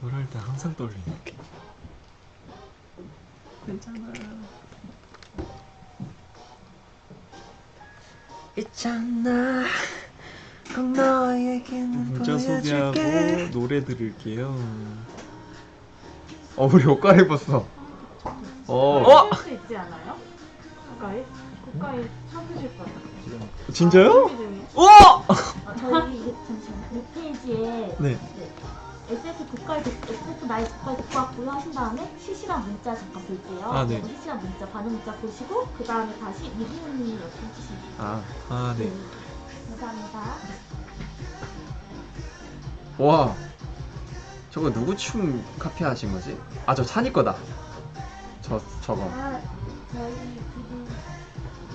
노래할 때 항상 떨리네. 괜찮아. 있잖아. 꼭 너에게는 문자 소개하고 노래 들을게요. 어 우리 옷 갈아입었어. 어. 어? 수 있지 않아요? 국가에? 국가에 참으실 거예요. 진짜요? 아, 어? 어, 저희 이게 잠시만요. 이 페이지에 네. SF 국가에 듣- SF 나이 국가에 듣고 왔고요 하신 다음에 실시간 문자 잠깐 볼게요. 아, 네. 실시간 문자 반응 문자 보시고 그 다음에 다시 이렇게 해주시면 돼요. 아. 아 네. 감사합니다. 와. 저거 누구 춤 카피 하신 거지? 아 저 찬이 거다. 저 저거. 아, 저희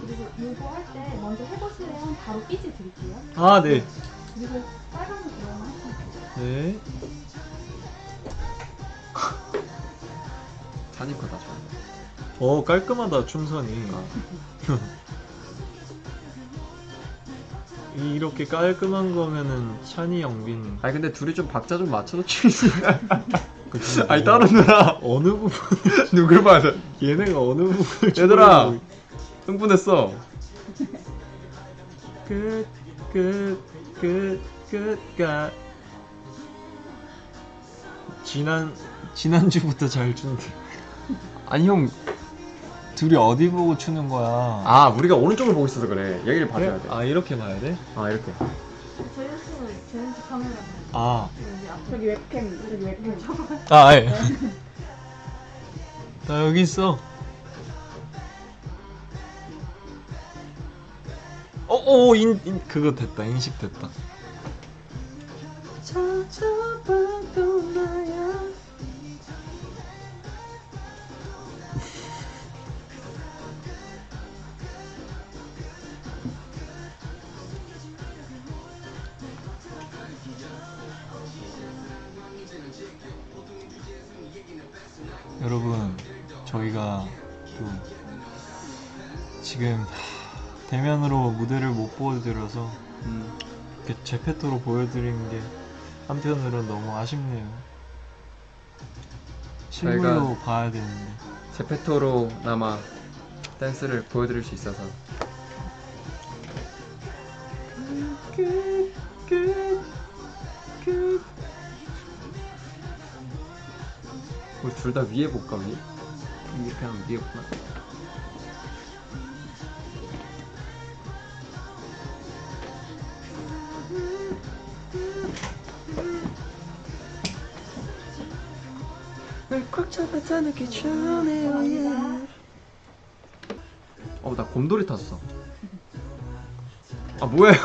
그리고 그리고 이거 할 때 먼저 해보시면 바로 삐지 드릴게요. 아 네. 그리고 빨간색 이런 거 하시면 돼요. 네. 찬이 거다 저거. 어 깔끔하다 춤선이. 이렇게 깔끔한 거면은 샤니 영빈. 아니 근데 둘이 좀 박자 좀 맞춰서 추지. 그치? 아니 따로 누나 어느 부분? 누굴 봐야 돼? 얘네가 어느 부분을 얘들아! 추구하고 흥분했어. 끝, 끝, 끝, 끝가. 지난 지난주부터 잘 추는데. 아니 형. 둘이 어디 보고 추는 거야? 아 우리가 오른쪽을 보고 있어서 그래. 여기를 봐줘야 돼. 아 이렇게 봐야 돼? 아 이렇게. 저희 씨 저희 씨 카메라 아, 여기 앞에 저기 웹캠 저기 웹캠 쳐봐. 아, 예. 나 여기 있어. 어, 오, 인, 인, 그거 됐다. 인식 됐다. 찾아봐 여러분, 저희가 또 지금 대면으로 무대를 못 보여드려서 음. 이렇게 제페토로 보여드리는 게 한편으로는 너무 아쉽네요. 실물로 봐야 되는데. 제페토로나마 댄스를 보여드릴 수 있어서. 우리 둘 다 위에 볼까 위에? 위에 그냥 위에 보나? 널꽉 잡아서 느끼 전해요 yeah. 어, 나 곰돌이 탔어. 아, 뭐예요?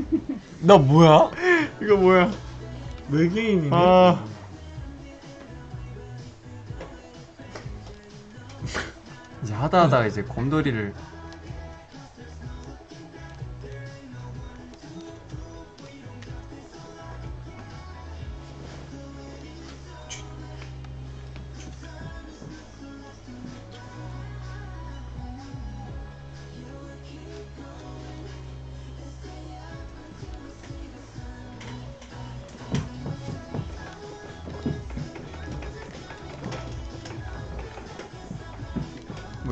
나 뭐야? 이거 뭐야? 외계인이네. 아. 이제 하다 하다가 이제 곰돌이를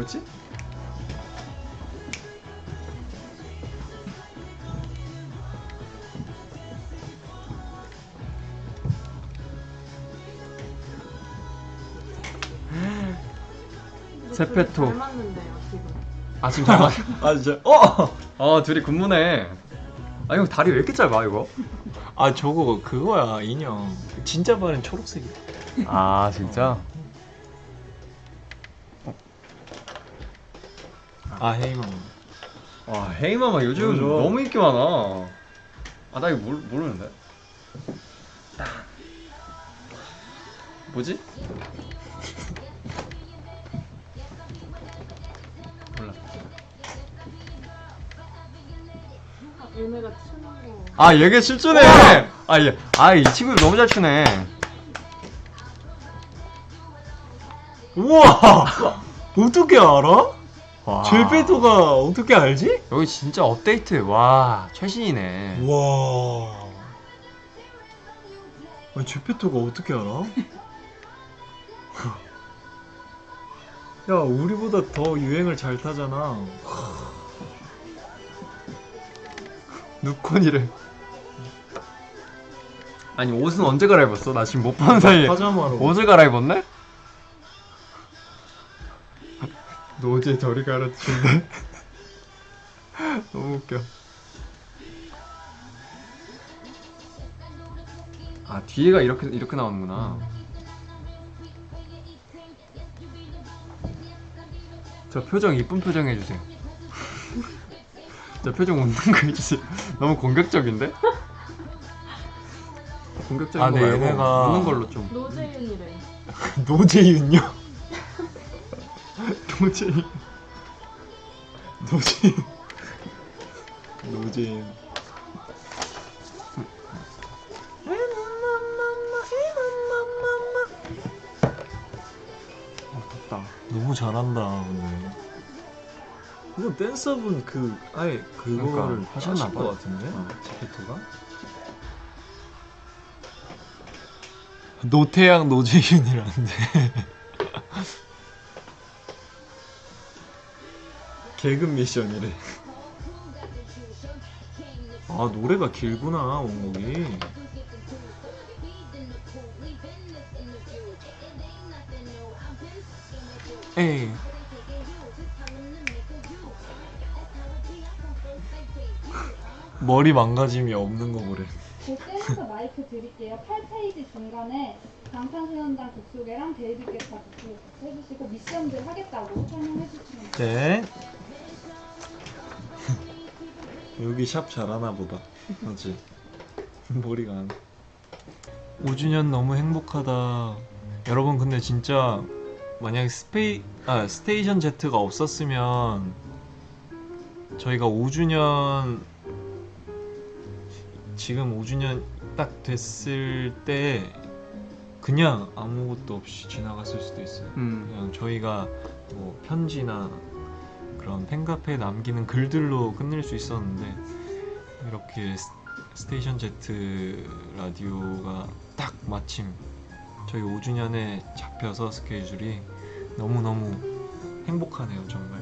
뭐지? 세페토. 잘 맞는데요 지금. 아 지금. 아 진짜? 어? 아 둘이 군무네. 아 이거 다리 왜 이렇게 짧아 이거? 아 저거 그거야 인형. 진짜 발은 초록색이야. 아 진짜? 아 헤이만. 와 헤이마마 요즘 뭐죠? 너무 인기 많아. 아 나 이거 모르, 모르는데. 뭐지? 몰라. 얘네가 거. 아 얘가 실주네. 아 얘, 아이 친구 너무 잘 추네. 우와! 어떻게 알아? 와. 제페토가 어떻게 알지? 여기 진짜 업데이트 와 최신이네. 와. 아니 제페토가 어떻게 알아? 야 우리보다 더 유행을 잘 타잖아 누콘이래. 아니 옷은 언제 갈아입었어? 나 지금 못 보는 사이에 파자마로 옷을 갈아입었네? 노제 저리 가르치는데 너무 웃겨 아 뒤에가 이렇게 이렇게 나오는구나. 저 표정 이쁜 표정 해주세요. 저 표정 웃는 거 해주세요. 너무 공격적인데? 공격적인 아, 거 네, 말고 얘네가- 웃는 걸로 좀. 노재윤이래. 노재윤요? 노재윤 노재윤 어, 덥다. 너무 잘한다 오늘 그거 댄서분 그 아예 그거를 그러니까, 하셨나 하신 봐. 것 같은데? 어. 제페토가? 노태양 노재윤이라는데 개그 미션이래 아 노래가 길구나 원곡이 에이 머리 망가짐이 없는 거 그래 그 댄스 마이크 드릴게요. 8페이지 중간에 방탄소년단 곡소개랑 데이비 게타 곡소개 해주시고 미션들 하겠다고 설명해 주시면 돼요. 네. 여기 샵 잘하나 보다. 그렇지. 머리가 안. 5주년 너무 행복하다. 여러분 근데 진짜 만약 스페이 아 스테이션 Z가 없었으면 저희가 5주년 지금 5주년 딱 됐을 때 그냥 아무것도 없이 지나갔을 수도 있어요. 음. 그냥 저희가 뭐 편지나 그런 팬카페에 남기는 글들로 끝낼 수 있었는데 이렇게 스- 스테이션 Z 라디오가 딱 마침 저희 5주년에 잡혀서 스케줄이 너무너무 행복하네요 정말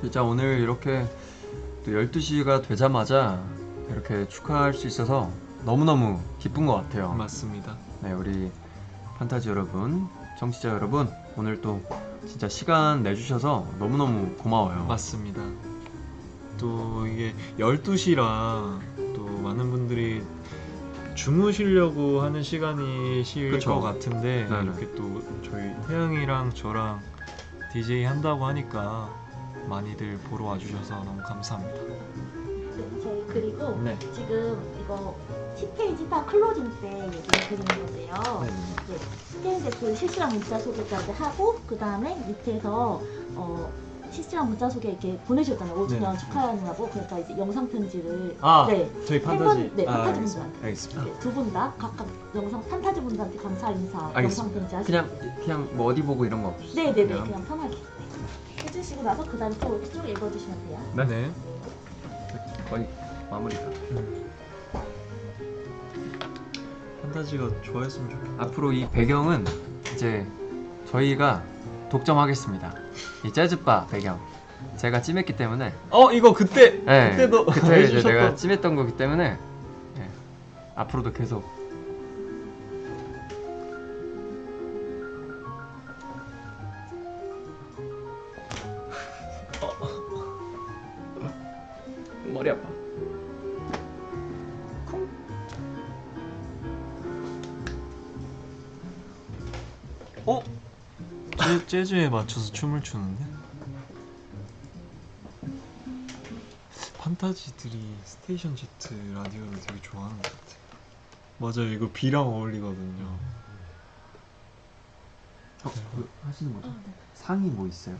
진짜 오늘 이렇게 또 12시가 되자마자 이렇게 축하할 수 있어서 너무너무 기쁜 것 같아요. 맞습니다 네, 우리 판타지 여러분, 청취자 여러분, 오늘 또 진짜 시간 내주셔서 너무너무 고마워요. 맞습니다 또 이게 12시라 또 많은 분들이 주무시려고 하는 시간이 실 그쵸. 것 같은데 네네. 이렇게 또 저희 태양이랑 저랑 DJ 한다고 하니까 많이들 보러 와주셔서 너무 감사합니다. 네, 그리고 네. 지금 이거 10페이지 딱 클로징 때 얘기를 드리는 건데요. 네, 스테인제 그 실시간 문자 소개까지 하고 그 다음에 밑에서 어, 실시간 문자 소개 이렇게 보내주셨잖아요. 5주년 네. 축하한다고 그러니까 이제 영상 편지를 아, 네, 저희 세 판타지. 분, 네, 아, 판타지. 분들한테 알겠습니다. 네, 두분 다 각각 영상 판타지 분들한테 감사 인사 영상. 편지 하시면 그냥 그냥 뭐 어디 보고 이런 거 없이. 네네네 그냥 편하게 네. 해주시고 나서 그 다음에 또 이렇게 쭉 읽어주시면 돼요. 네. 네. 거의 마무리가. 판타지가 좋아했으면 좋겠다. 앞으로 이 배경은 이제 저희가 독점하겠습니다. 이 재즈바 배경. 제가 찜했기 때문에. 어, 이거 그때 네, 그때도 그때 이제 해주셨던- 내가 찜했던 거기 때문에 네, 앞으로도 계속 어? 재, 재즈에 맞춰서 춤을 추는데? 판타지들이 스테이션 Z 라디오를 되게 좋아하는 것 같아. 맞아요, 이거 비랑 어울리거든요. 어, 그 하시는 거죠? 상이 뭐 있어요?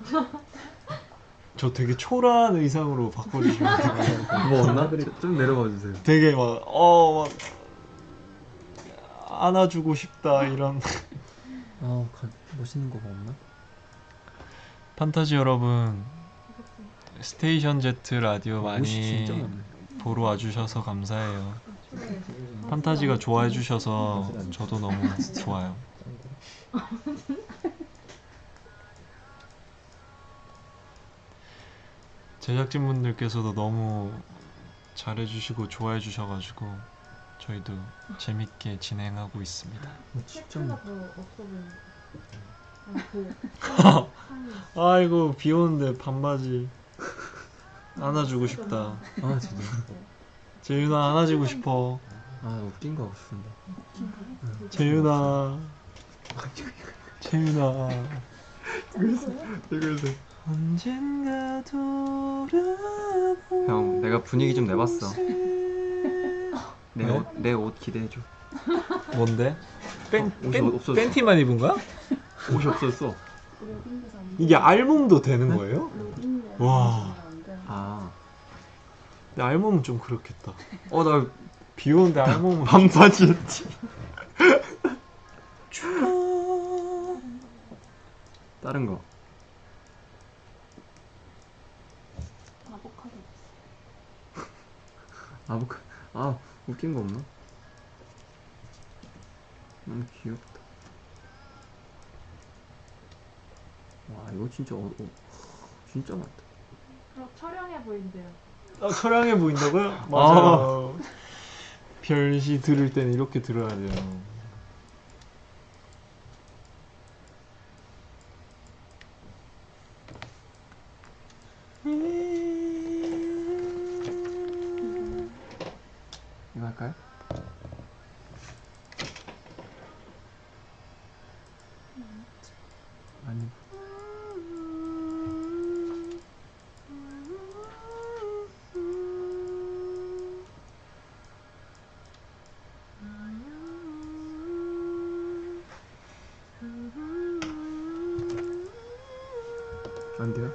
저 되게 초라한 의상으로 바꿔주시면 돼요. 뭐 없나? 좀 내려가 주세요. 되게 막, 어, 막, 안아주고 싶다, 이런. 아, 멋있는 거가 없나? 판타지 여러분, 스테이션 Z 라디오 진짜 많이. 보러 와주셔서 감사해요. 초라해. 판타지가 좋아해 주셔서 저도 너무 좋아요. 제작진분들께서도 너무 잘해주시고 좋아해 주셔가지고 저희도 재밌게 진행하고 있습니다. 없어 보이는 거. 그 아이고 비 오는데 반바지 안아주고 싶다. 아 진짜 재윤아 안아주고 싶어. 아 웃긴 거 싶은데 재윤아. 재윤아. 이거에서 언젠가 돌아보. 형 내가 분위기 좀 내봤어 내 옷 내 옷 기대해줘 뭔데? 팬, 어, 옷이 팬, 없어졌어. 팬티만 입은 거야? 옷이 없어졌어 이게 알몸도 되는 거예요? 와. 아 근데 알몸은 좀 그렇겠다. 어 나 비 오는데 알몸은 반바지였지 다른 거 아보카도 아보카 아 웃긴 거 없나? 너무 귀엽다 와 이거 진짜 어, 어 진짜 많다 그럼 처량해 보인대요. 아, 처량해 보인다고요? 맞아요. 별시 들을 때는 이렇게 들어야 돼요. 안 돼요?